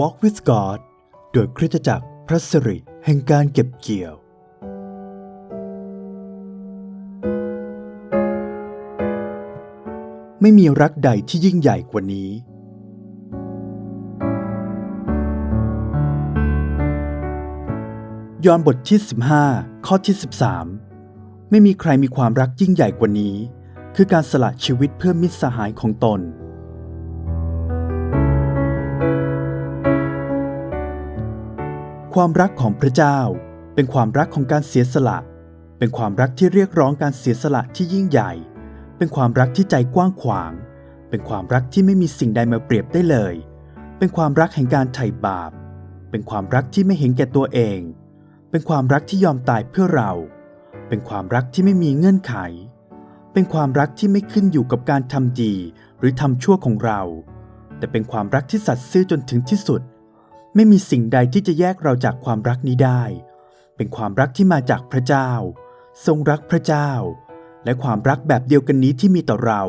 Walk with God โดยคริสตจักรพระสิริแห่งการเก็บเกี่ยว ไม่มีรักใดที่ยิ่งใหญ่กว่านี้ ยอห์นบทที่ 15 ข้อที่ 13 ไม่มีใครมีความรักยิ่งใหญ่กว่านี้ คือการสละชีวิตเพื่อมิตรสหายของตน ความรักของพระเจ้า เป็นความรักของการเสียสละ เป็นความรักที่เรียกร้องการเสียสละที่ยิ่งใหญ่ เป็นความรักที่ใจกว้างขวาง เป็นความรักที่ไม่มีสิ่งใดมาเปรียบได้เลย เป็นความรักแห่งการไถ่บาป เป็นความรักที่ไม่เห็นแก่ตัวเอง เป็นความรักที่ยอมตายเพื่อเรา เป็นความรักที่ไม่มีเงื่อนไข เป็นความรักที่ไม่ขึ้นอยู่กับการทำดีหรือทำชั่วของเรา แต่เป็นความรักที่สัตย์ซื่อจนถึงที่สุด ไม่มีสิ่งใดที่จะแยกเราจากความรักนี้ได้ เป็นความรักที่มาจากพระเจ้า ทรงรักพระเจ้า และความรักแบบเดียวกันนี้ที่มีต่อเรา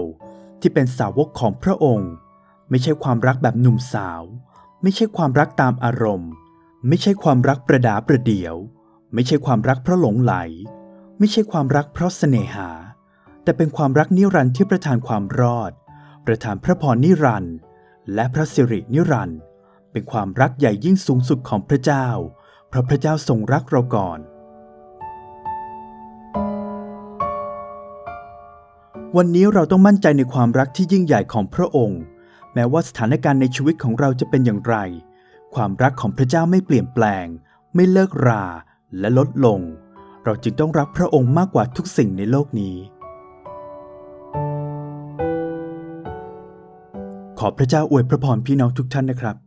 ที่เป็นสาวกของพระองค์ ไม่ใช่ความรักแบบหนุ่มสาว ไม่ใช่ความรักตามอารมณ์ ไม่ใช่ความรักประดาประเดียว ไม่ใช่ความรักเพราะหลงไหล ไม่ใช่ความรักเพราะเสน่หา แต่เป็นความรักนิรันดร์ที่ประทานความรอด ประทานพระพรนิรันดร์และพระสิรินิรันดร์ เป็นความรักใหญ่ยิ่งสูงสุดของพระเจ้า เพราะพระเจ้าทรงรักเราก่อน วันนี้เราต้องมั่นใจในความรักที่ยิ่งใหญ่ของพระองค์ แม้ว่าสถานการณ์ในชีวิตของเราจะเป็นอย่างไร ความรักของพระเจ้าไม่เปลี่ยนแปลง ไม่เลิกราและลดลง เราจึงต้องรักพระองค์มากกว่าทุกสิ่งในโลกนี้ขอพระเจ้าอวยพระพรพี่น้องทุกท่านนะครับ